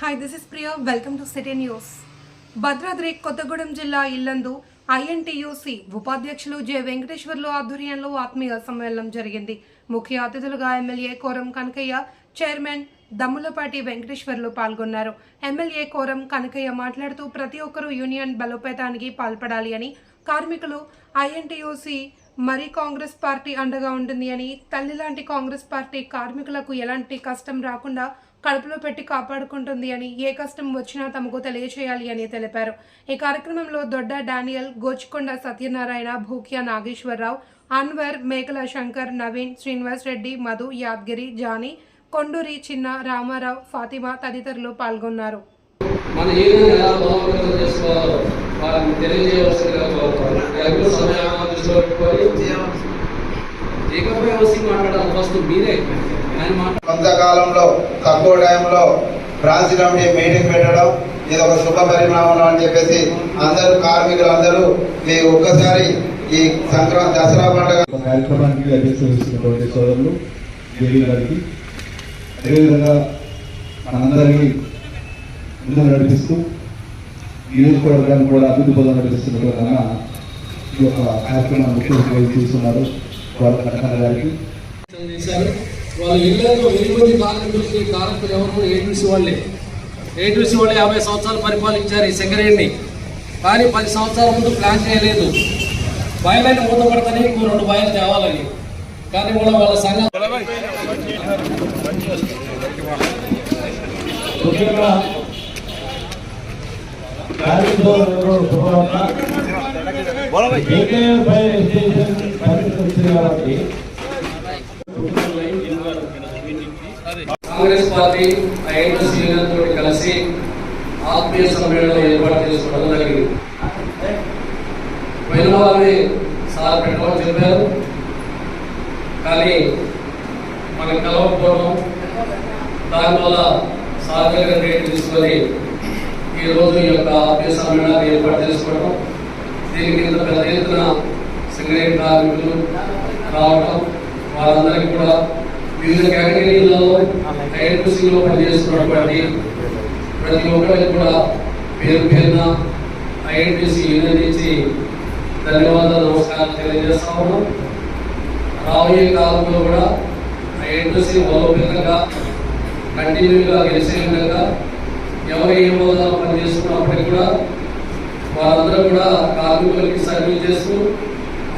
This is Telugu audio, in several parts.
Hi this is Priya welcome to city news Bhadradri Kothagudem జిల్లా ఇల్లందు ఐఎన్టీయూసీ ఉపాధ్యక్షులు జె. వెంకటేశ్వర్లు ఆధ్వర్యంలో ఆత్మీయ సమ్మేళనం జరిగింది. ముఖ్య అతిథులుగా ఎమ్మెల్యే కోరం కనకయ్య చైర్మన్ దమ్ములపాటి వెంకటేశ్వర్లు పాల్గొన్నారు. ఎమ్మెల్యే కోరం కనకయ్య మాట్లాడుతూ ప్రతి ఒక్కరూ యూనియన్ బలోపేతానికి పాల్పడాలి అని కార్మికులు ఐఎన్టీయూసీ మరి కాంగ్రెస్ పార్టీ అండగా ఉంటుంది అని తల్లి లాంటి కాంగ్రెస్ పార్టీ కార్మికులకు ఎలాంటి కష్టం రాకుండా కడుపులో పెట్టి కాపాడుకుంటుంది అని ఏ కష్టం వచ్చినా తమకు తెలియచేయాలి అని తెలిపారు. ఈ కార్యక్రమంలో దొడ్డ డానియల్ గోచికొండ సత్యనారాయణ భూక్యా నాగేశ్వరరావు అన్వర్ మేకల శంకర్ నవీన్ శ్రీనివాస్ రెడ్డి మధు యాద్గిరి జానీ కొండూరి చిన్న రామారావు ఫాతిమా తదితరులు పాల్గొన్నారు. మన ఎలా చేసుకోవాలో తెలియజేయవలసిందిగా కొంతకాలంలో తక్కువ టైంలో బ్రాంచ్ కమిటీ మీటింగ్ పెట్టడం ఇది ఒక శుభ పరిణామం అని చెప్పేసి అందరూ కార్మికులు అందరూ ఈ ఒక్కసారి ఈ సంక్రాంతి దసరా పండుగ కార్యక్రమానికి అధ్యక్షత సోదరులు దేవి గారికి అదేవిధంగా మనందరికీ ముందు నడిపిస్తూ నియోజకవర్గాన్ని కూడా అభివృద్ధి పొందడం నడిపిస్తున్నటువంటి ఈ యొక్క కార్యక్రమాన్ని ముఖ్యమంత్రి తీసుకున్నారు వాళ్ళ ప్రకటన గారికి వాళ్ళు ఇళ్ళలో వెయ్యి కార్మికులకి కార్మికులు ఎవరు ఏటీసీ వాళ్ళే ఏటీసీ వాళ్ళు యాభై సంవత్సరాలు పరిపాలించారు ఈ సింగరేణిని కానీ పది సంవత్సరాల ముందు ప్లాన్ చేయలేదు బయలని మూతపడతానే ఇంకో రెండు బయలు తేవాలని కానీ కూడా వాళ్ళ సంఘం ముఖ్యంగా కాంగ్రెస్ పార్టీ ఐదు యూనియన్ తోటి కలిసి ఆత్మీయ సమ్మేళనం ఏర్పాటు చేసుకోవడం జరిగింది. పోయిన వారిని సార్ పెట్టమని చెప్పారు. కానీ మనం కలవకపోవడం దానివల్ల సార్ దగ్గర రేటు తీసుకొని ఈ రోజు ఈ యొక్క ఆత్మీయ సమ్మేళనాన్ని ఏర్పాటు చేసుకోవడం దీనికి ఇంత పెద్ద ఎత్తున సింగరేణి కార్మికులు రావడం వారందరికీ కూడా వివిధ కేటగిరీలలో ఐఎన్టీసీలో పనిచేస్తున్నటువంటి ప్రతి ఒక్కరికి కూడా పేరు పేరున ఐఎన్టీసీ యూనియన్ నుంచి ధన్యవాదాలు. నమస్కారాలు తెలియజేస్తా ఉన్నాం రాబోయే కాలంలో కూడా ఐఎన్టీసీ బలోపేతంగా కంటిన్యూగా గెలిచే విధంగా ఎవరు ఏ హోదాలో పనిచేస్తున్నప్పటికీ కూడా వారందరూ కూడా కార్మికులకి సర్వీస్ చేస్తూ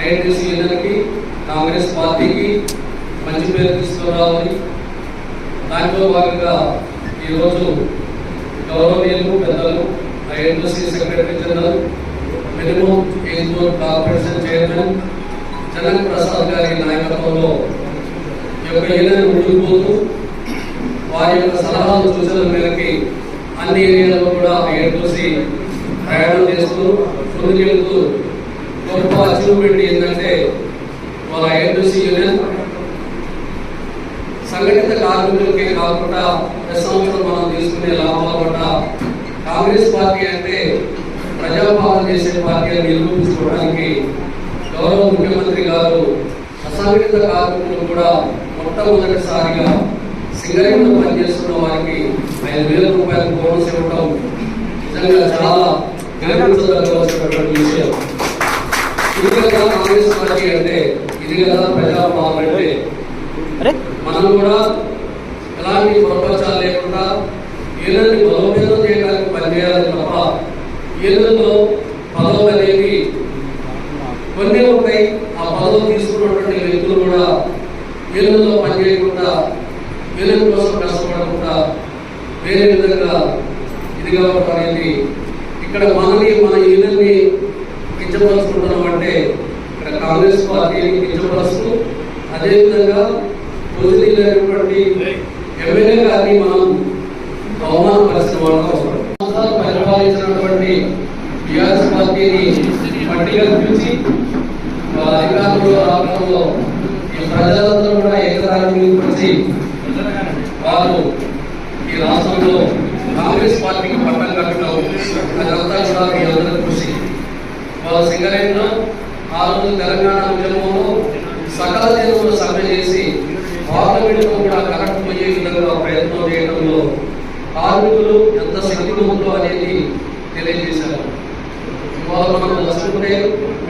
ఐఎన్టీసీ యూనియన్కి కాంగ్రెస్ పార్టీకి మంచి పేరు తీసుకురావాలి. దాంట్లో భాగంగా ఈరోజు గౌరవనీయులు పెద్దలు INTC secretary general minimum age board corporation chairman Janak Prasad గారి నాయకత్వంలో ఈ యొక్క ఏదైనా ముందుకుపోతూ వారి యొక్క సలహాలు సూచనల మేరకి అన్ని ఏరియాలో కూడా ఐఎన్టీసీ ప్రయాణం చేస్తూ ముందుకెళ్తూ గొప్ప అచీవ్మెంట్ ఏంటంటే వాళ్ళ ఐఎన్టీసీ యూనియన్ సంఘటిత కార్మికులకే కాకుండా ప్రతి మనం తీసుకునే లాభాల పట్ల కాంగ్రెస్ పార్టీ అంటే ప్రజాపాలన చేసే పార్టీ అని నిరూపించుకోవడానికి గౌరవ ముఖ్యమంత్రి గారు అసంఘటిత కార్మికులు కూడా మొట్టమొదటిసారిగా సింగరేణిలో పనిచేస్తున్న వారికి ఐదు వేల రూపాయల బోనస్ ఇవ్వడం నిజంగా చాలా గర్వించదగ్గవలసినటువంటి విషయం ఇది కదా కాంగ్రెస్ పార్టీ అంటే ఇది కదా ప్రజాపాలన అంటే మనం కూడా ఎలాంటి ప్రపంచాలు లేకుండా ఏళ్ళని బలోపేతం చేయడానికి పనిచేయాలి తప్ప ఏళ్ళలో పదవులు అనేవి కొన్ని ఉంటాయి ఆ పదవులు తీసుకున్నటువంటి వ్యక్తులు కూడా ఏళ్ళలో పనిచేయకుండా ఏళ్ళ కోసం కష్టపడకుండా వేరే విధంగా ఇదిగా ఉండడం అనేది ఇక్కడ మనల్ని మన ఇళ్ళని కించపరుచుకుంటున్నాం అంటే ఇక్కడ కాంగ్రెస్ పార్టీని కించపరుస్తూ అదేవిధంగా వదిలేటువంటి ఎమ్మెల్యే గారిని మనం అవమానపరిచిన వాళ్ళ సంవత్సరాలు పరిపాలించినటువంటి టీఆర్ఎస్ పార్టీని పట్టిగా పిలిచి అధికారంలో రావడంలో ఈ ప్రజలందరూ కూడా ఏకదారి వారు ఈ రాష్ట్రంలో కాంగ్రెస్ పార్టీకి పట్టం అదంతా కూడా మీ అందరి కృషి. వాళ్ళ సింగరేణిలో ఆ రోజు తెలంగాణ ఉద్యమంలో సకల దేశంలో సమ్మె చేసి పార్లమెంట్లో కూడా కరెక్ట్ పోయే విధంగా ప్రయత్నం చేయడంలో కార్మికులు ఎంత శక్తివంతులు అనేది తెలియజేశారు. ఇవాళ మనం వస్తుంటే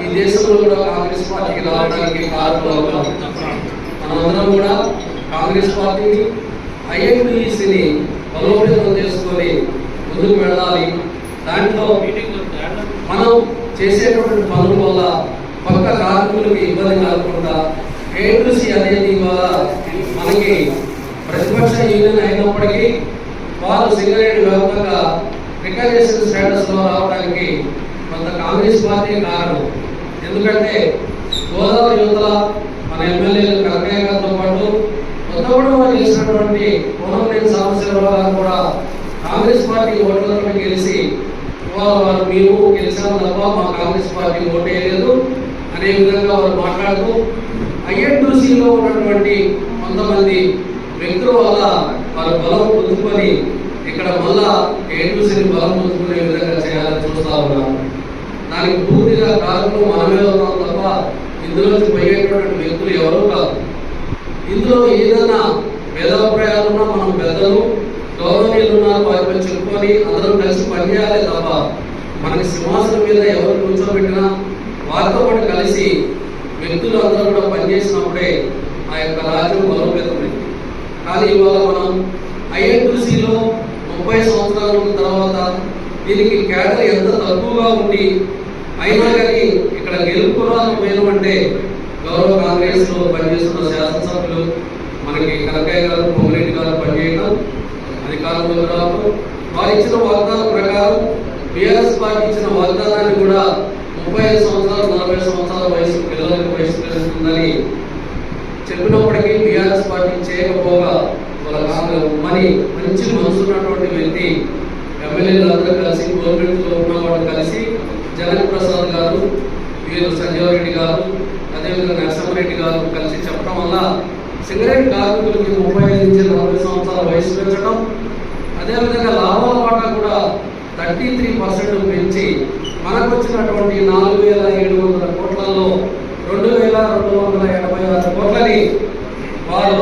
ఈ దేశంలో కూడా కాంగ్రెస్ పార్టీకి రావడానికి కారణం మనందరం కూడా కాంగ్రెస్ పార్టీని ఐఎన్టీసీని బలోపేతం చేసుకొని ముందుకు వెళ్ళాలి. దాంట్లో మనం చేసేటువంటి పనుల వల్ల పక్క కార్మికులకు ఇబ్బంది కాకుండా ఏటీసీ అనేది ఇవాళ మనకి ప్రతిపక్ష యూనియన్ అయినప్పటికీ వారు సింగరేణి వ్యాప్తంగా రికగ్నేషన్ స్టేటస్లో రావడానికి కొంత కాంగ్రెస్ పార్టీ కారణం. ఎందుకంటే గోదావరి యువతల మన ఎమ్మెల్యేలు కనకయ్య గారితో పాటు కొత్తగూడెంలో చేసినటువంటి కోనంనేని సాంబశివరావు గారు కూడా కాంగ్రెస్ పార్టీ ఓట్లతో గెలిచి ఇవాళ వారు మేము గెలిచాము తప్ప మా కాంగ్రెస్ పార్టీ ఓటేయలేదు అనే విధంగా వారు మాట్లాడుతూ ఐఎన్టీసీలో ఉన్నటువంటి కొంతమంది వ్యక్తుల వల్ల వారు బలం పొందుకొని ఇక్కడ మళ్ళా ఏటీసీని బలం పొందుకునే విధంగా చేయాలని చూస్తా ఉన్నాము దానికి పూర్తిగా కారణం మనమే ఉన్నాం తప్ప ఇందులోకి పోయేటువంటి వ్యక్తులు ఎవరూ కాదు. ఇందులో ఏదైనా భేదాభిప్రాయాలు ప్రయాణంలో మనం పెద్దలు గౌరవనీయులు ఉన్నారు వారిపై చెప్పుకొని అందరం కలిసి పనిచేయాలి తప్ప మన సింహాసనం మీద ఎవరు కూర్చోబెట్టినా వారితో పాటు కలిసి వ్యక్తులు అందరూ కూడా పనిచేసినప్పుడే ఆ యొక్క రాజ్యం బలోపేతమైంది కానీ ఇవాళ మనం ఐఎన్టీసీలో ముప్పై సంవత్సరాల తర్వాత దీనికి కేటర్ ఎంత తక్కువగా ఉండి అయినా కానీ ఇక్కడ గెలుపురాలు పోయినామంటే గౌరవ కాంగ్రెస్లో పనిచేస్తున్న శాసనసభ్యులు మనకి కనకయ్య గారు పొంగిరెడ్డి గారు పనిచేయడం అధికారంలో రావు వారు ఇచ్చిన వాగ్దానం ప్రకారం బీఆర్ఎస్ పార్టీ ఇచ్చిన వాగ్దానాన్ని కూడా ముప్పై ఐదు సంవత్సరాలు నలభై సంవత్సరాల వయసు పిల్లలకు వయసు తెలుస్తుందని చెప్పినప్పటికీ బీఆర్ఎస్ పార్టీ చేయకపోగా వాళ్ళ మరి మంచి మనసు ఉన్నటువంటి వ్యక్తి ఎమ్మెల్యేలు అందరూ కలిసి గవర్నమెంట్లో ఉన్న వాళ్ళు కలిసి జగన్ ప్రసాద్ గారు వీరు సంజీవ్ రెడ్డి గారు అదేవిధంగా నరసింహారెడ్డి గారు కలిసి చెప్పడం వల్ల సిగరెట్ కార్మికులకి ముప్పై ఐదు నుంచి నలభై సంవత్సరాల వయసు పెంచడం. అదేవిధంగా లాభాల వాటా కూడా థర్టీ త్రీ పర్సెంట్ పెంచి మనకు వచ్చినటువంటి నాలుగు వేల ఏడు వందల కోట్లలో రెండు వేల రెండు వందల ఎనభై ఆరు కోట్లని వారు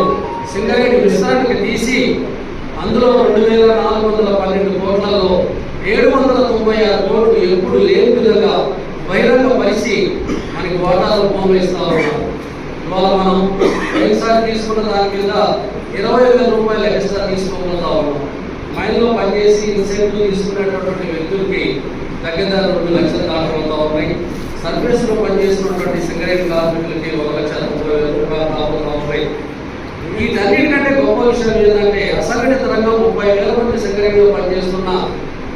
సింగరేణి విశ్రాంతికి తీసి అందులో రెండు వేల నాలుగు వందల పన్నెండు కోట్లలో ఏడు వందల తొంభై ఆరు కోట్లు ఎప్పుడు లేని విధంగా బహిరంగ పరిచి మనకి వాటాలు రూపంలో ఇస్తా ఉన్నారు. ఇవాళ మనం ఒకసారి తీసుకున్న దాని కింద ఇరవై వేల రూపాయలు ఎక్స్ట్రా తీసుకోగలుగుతా ఉన్నాం. మైన్లో పనిచేసి ఇన్సెంటివ్ తీసుకునేటటువంటి వ్యక్తులకి దగ్గర దగ్గర రెండు లక్షల దాకా అవుతా ఉన్నాయి. సర్వీస్లో పనిచేస్తున్నటువంటి సింగరేట్ కార్మికులకి ఒక లక్ష ముప్పై వేల రూపాయలు రాబోతా ఉన్నాయి. వీటన్నిటికంటే గొప్ప విషయం ఏంటంటే అసంఘటిత రంగం ముప్పై వేల మంది సింగరేణిలో పనిచేస్తున్న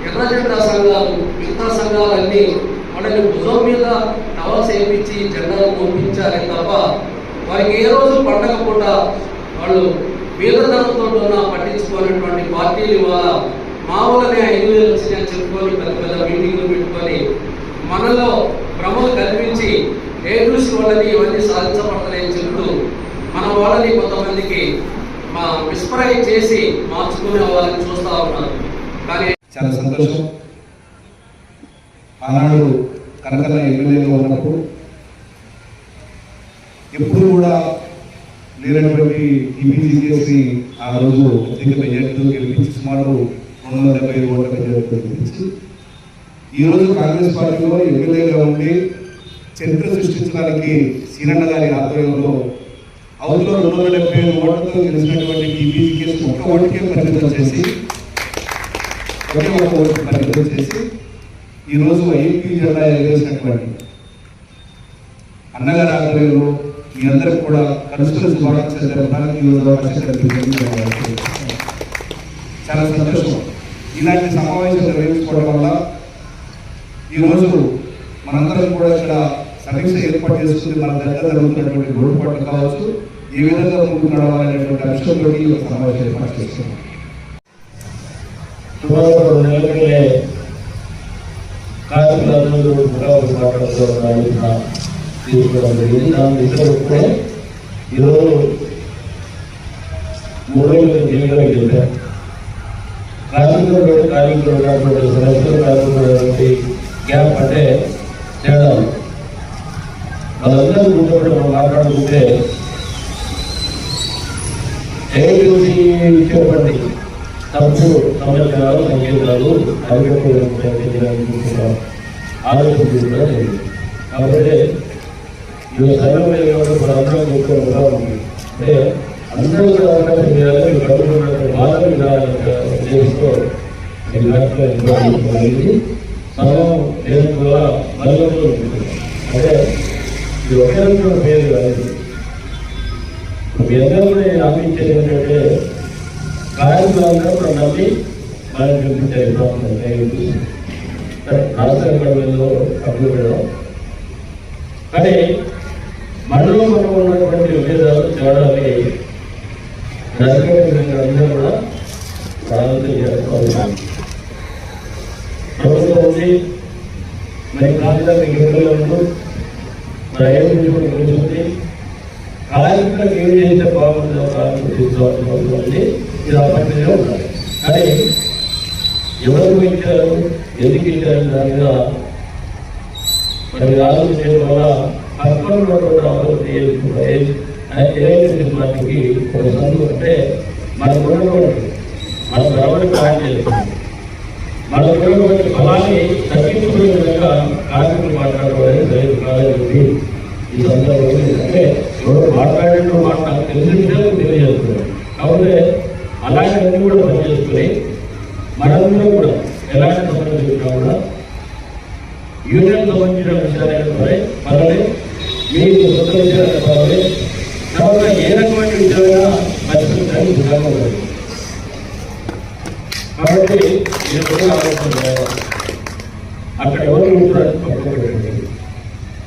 ఎర్ర జెండా సంఘాలు మిగతా సంఘాలన్నీ వాళ్ళని భుజం మీద టవల్స్ వేయించి జెండాలు పంపించాలి తప్ప వారికి ఏ రోజు పండగ పూట వాళ్ళు వీరధనంతో ఉన్న పట్టించుకునేటువంటి పార్టీలు ఇవాళ మా వల్లనే ఐదు వేలు వచ్చినాయని చెప్పుకొని పెద్ద పెద్ద మీటింగ్లు పెట్టుకొని మనలో భ్రమలు కల్పించి ఏ దృష్టి వాళ్ళని ఇవన్నీ సాధించబడతాయని చెప్తూ మన వాళ్ళని కొంతమందికి మా విస్మరణ చేసి మార్చుకునే వాళ్ళని చూస్తూ ఉన్నారు. కానీ చాలా సంతోషం. ఆనాడు కనకన్న ఎమ్మెల్యేగా ఉన్నప్పుడు ఎప్పుడు కూడా లేనటువంటి ఈపీజీఎస్ని ఆ రోజు అధిక మెజార్టీతో గెలిపించి సుమారు రెండు వందల డెబ్బై ఐదు ఓట్ల మెజార్టీతో గెలిపించి. ఈ రోజు కాంగ్రెస్ పార్టీలో ఎమ్మెల్యేగా ఉండి చరిత్ర సృష్టించడానికి సీనన్న గారి ఆధ్వర్యంలో అవతలో రెండు వందల డెబ్బై ఐదు ఓట్లతో గెలిచినటువంటి ఈపీజీఎస్ ఒక్క ఓటుకే పరిమితం చేసి ఒకే ఒక ఓటు పరిమితం చేసి ఈరోజు ఐపీ జెండా ఎగరేసినటువంటి అన్నగారి ఆధ్వర్యంలో మీ అందరికి కూడా కలుసుకుని శుభాకాంక్షలు జరపడానికి ఈ రోజు చాలా సంతోషం. ఇలాంటి సమావేశం నిర్వహించుకోవడం వల్ల ఈరోజు మనందరం కూడా ఇక్కడ సమీక్ష ఏర్పాటు చేసుకుని మన దగ్గర జరుగుతున్నటువంటి లోటుపాట్లు కావచ్చు ఏ విధంగా ముందుకు నడవాలనేటువంటి అంశంలో ఈ సమావేశం ఏర్పాటు చేస్తున్నాం. సుమారు రెండు నెలల కార్మికులందరూ ముఖాముఖి మాట్లాడుతూ తీసుకోవడం జరిగింది దాని దిశలో ఈరోజు మూడు వేల ఎన్నికలు గెలిపారు కార్మికులు కార్మికులు ఉన్నటువంటి సమస్యలు కార్మికులు గ్యాప్ అంటే తేడా ఉంది. మనందరం కూర్చోబెట్టి మనం మాట్లాడుకుంటే ఏఐటీసీ ఇచ్చేటువంటి తప్పు సమాచారాలు సంకేతాలు అధికారులు ఆలోచించడం జరిగింది కాబట్టి ఈ సర్వే మన అందరం చెప్పుకునే ఉదాహరణ అంటే అందరూ కూడా అవకాశం చేయాలి ఈ ప్రభుత్వం బాధ ఉద్దేశంతో ఈ జరిగింది సమయం లేని వల్ల నలుగురు అంటే ఇది ఒకే రోజు పేరు కాదు. మీ అందరూ నేను ఆపించేది ఏంటంటే కార్యక్రమంలో కూడా నమ్మి మనం చూపించాలి రాష్ట్ర అప్పుడు కానీ మనలో మనం ఉన్నటువంటి విభేదాలు తేడాలని రాజకీయ అందరూ కూడా ప్రారంభం చేసుకోవాలి ప్రభుత్వం ఉంది మరి ప్రాంతానికి ఎన్నికలు ఉండు మరి ఏం గురించి ఏం చేస్తే బాగుంటుందో కార్యక్రమం ఉంది. ఇది ఆ ఉండాలి. కానీ ఎవరు ఇచ్చారు ఎందుకు ఇచ్చారు దాని మీద మరి ఆలోచించడం వల్ల పక్కన ఉన్నటువంటి మనకి ఒక అంటే మన ఉన్నటువంటి మన ప్రవర్తన ప్లాన్ చేస్తుంది మన ఉన్నటువంటి ఫలాన్ని తగ్గించుకునే విధంగా కార్యక్రమం మాట్లాడుకోవడానికి సరైన ఈ సందర్భంలో అంటే ఎవరు మాట్లాడిన మాట నాకు తెలిసిన విషయాలు తెలియజేస్తున్నారు కూడా పనిచేసుకుని మనందరం కూడా ఎలాంటి సమస్యలు కూడా యూనియన్ సంబంధించిన విషయాలు సరే మీకు సొంత విషయాలైనా కాబట్టి ఏ రకమైన విషయమైనా పరిస్థితి సిద్ధంగా కాబట్టి నేను కూడా ఆలోచన చేయాలి. అక్కడ ఎవరు ఉంటారు పక్కన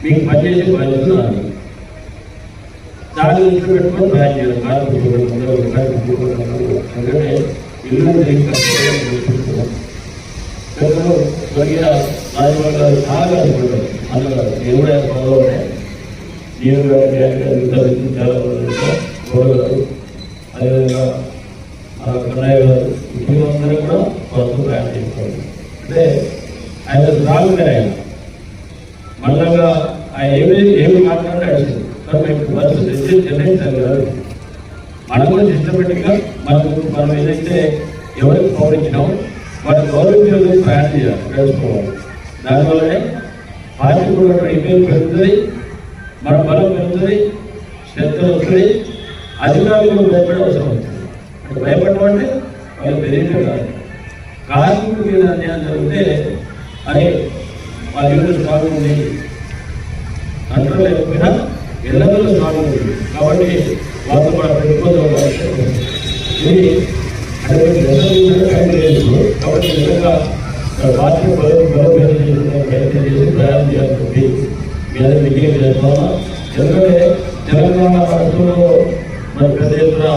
మీకు పనిచేసే పనిచేస్తున్నారు దాని దృష్టి పెట్టుకొని ప్లాన్ చేయాలి. కార్మికులు ఎందుకంటే ఇల్లు స్వర్గీయ గారు చాలా పదవి నేను చాలా గౌరవారు అదేవిధంగా ఆ కన్నయ్య గారు ముఖ్యమంత్రి కూడా కొత్త ప్రయాణం చేసుకోవాలి అంటే ఆయన రాగుండే ఆయన మళ్ళా ఆయన ఏమి ఏమి మాట్లాడితే అడిగింది బస్సు తెచ్చి నిర్ణయించాలి కాదు మనం కూడా సిస్టమేటిక్గా మనం మనం ఏదైతే ఎవరికి పౌరించినామో వాటి గౌరవించే ప్రయాణం చేయాలి తెలుసుకోవాలి దానివల్లనే పార్టీ కూడా ఇమేజ్ పెరుగుతుంది మన బలం పెరుగుతుంది శ్రద్ధ వస్తుంది అధికారులు భయపడే అవసరం వస్తుంది అంటే భయపడడం అంటే వాళ్ళు పెరిగిన కాదు కార్మికుల మీద అన్యాయం జరిగితే అరే వాళ్ళ యూనిట్ స్ట్రాంగ్ ఉంది. కంట్రోల్ లేకపోయినా ఎల్లవల్ల స్ట్రాంగ్ ఉంది. కాబట్టి వాళ్ళతో కూడా పెట్టుకోవడం ఇది అటువంటి కాబట్టి నిజంగా పార్టీ బలం బలోపేతం చేసుకునే ప్రయత్నం చేసి ప్రయాణం చేయాల్సింది మీద విజయం చేస్తామా ఎందుకంటే తెలంగాణ రాష్ట్రంలో మన పెద్ద ఎత్తున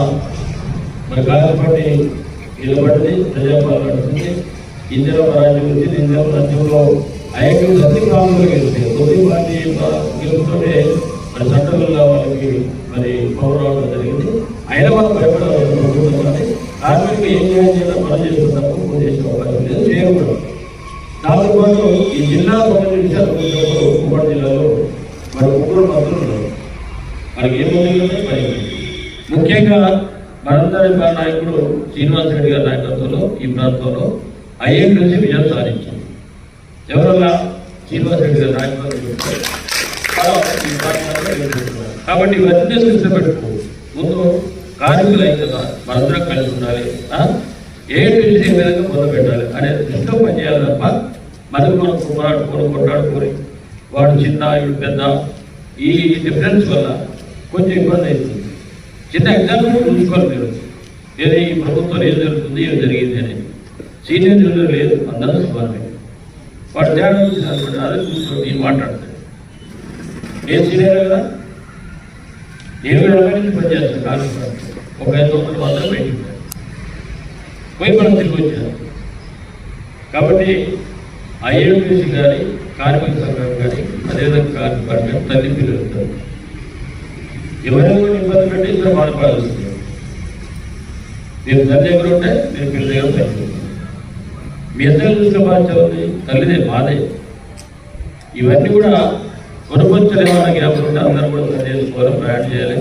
మన కార్యపాటి నిలబడింది ప్రజాపాలన నడుస్తుంది ఇందిరా రాజ్యం వచ్చింది ఇందిరా రాజ్యంలో ఐదు సత్య కాలంలో గెలిచాయి తొలి పార్టీ గెలుపుతుంటే మరి చట్టంలో వాళ్ళకి మరి పవర్ జరిగింది అయినా మనం భయపడాలి కార్మికులు ఏం చేయాలి పని చేస్తున్నారు చేసే అవకాశం లేదు చేయకూడదు. దాంతో ఈ జిల్లా సంబంధించిన విషయాలు ఉమ్మడి జిల్లాలో మరి ముగ్గురు మంత్రులు ఉన్నారు మనకి ఏం మంత్రులు ముఖ్యంగా మనందరి నాయకుడు శ్రీనివాస్ రెడ్డి గారి నాయకత్వంలో ఈ ప్రాంతంలో ఐఏం కలిసి విజయం సాధించింది ఎవరన్నా శ్రీనివాస్ రెడ్డి గారి నాయకత్వం ఈ కాబట్టి ఇవన్నీ దృష్టి పెట్టుకో. ముందు కార్మికులు అయితే కదా మనందరం కలిసి ఉండాలి ఆ? ఏ విధంగా మొదలు పెట్టాలి అనే దృష్టిలో పనిచేయాలి తప్ప మనకు మనం కొట్లాడుకొని కొట్లాడుకొని వాడు చిన్న వీడు పెద్ద. ఈ డిఫరెన్స్ వల్ల కొంచెం ఇబ్బంది అవుతుంది. చిన్న ఎగ్జాంపుల్ చూసుకోవాలి మీరు. ఏదో ఈ ప్రభుత్వం ఏం జరుగుతుంది ఏం జరిగింది అని. సీనియర్ జూనియర్ లేదు అందరూ సమానమే వాడు తేడా చూసినటువంటి అదే కూర్చొని నేను మాట్లాడతాను నేను సీనియర్ కదా? నేను కూడా నుంచి పనిచేస్తాను కాదు. ఒక ఐదు వందల వందలు బయటికి పోయి మనం తిరిగి వచ్చాను కాబట్టి ఐఎంటీసీ కానీ కార్మిక సంఘం కానీ అదేవిధంగా కార్మిక పార్టీ తల్లి పిల్లలు ఎవరెవరు ఇబ్బంది పెట్టి ఇద్దరు బాధపడాల్సి వస్తుంది. మీరు తల్లి ఎవరు ఉంటే మీరు పిల్లలు ఎవరు తల్లి మీ ఇద్దరు చూసిన బాధ్యత ఉంది తల్లిదే బాధే ఇవన్నీ కూడా కొనుకొచ్చలేమని జ్ఞాపకం ఉంటే అందరూ కూడా చేసుకోవాలి ప్రయాణం చేయాలి.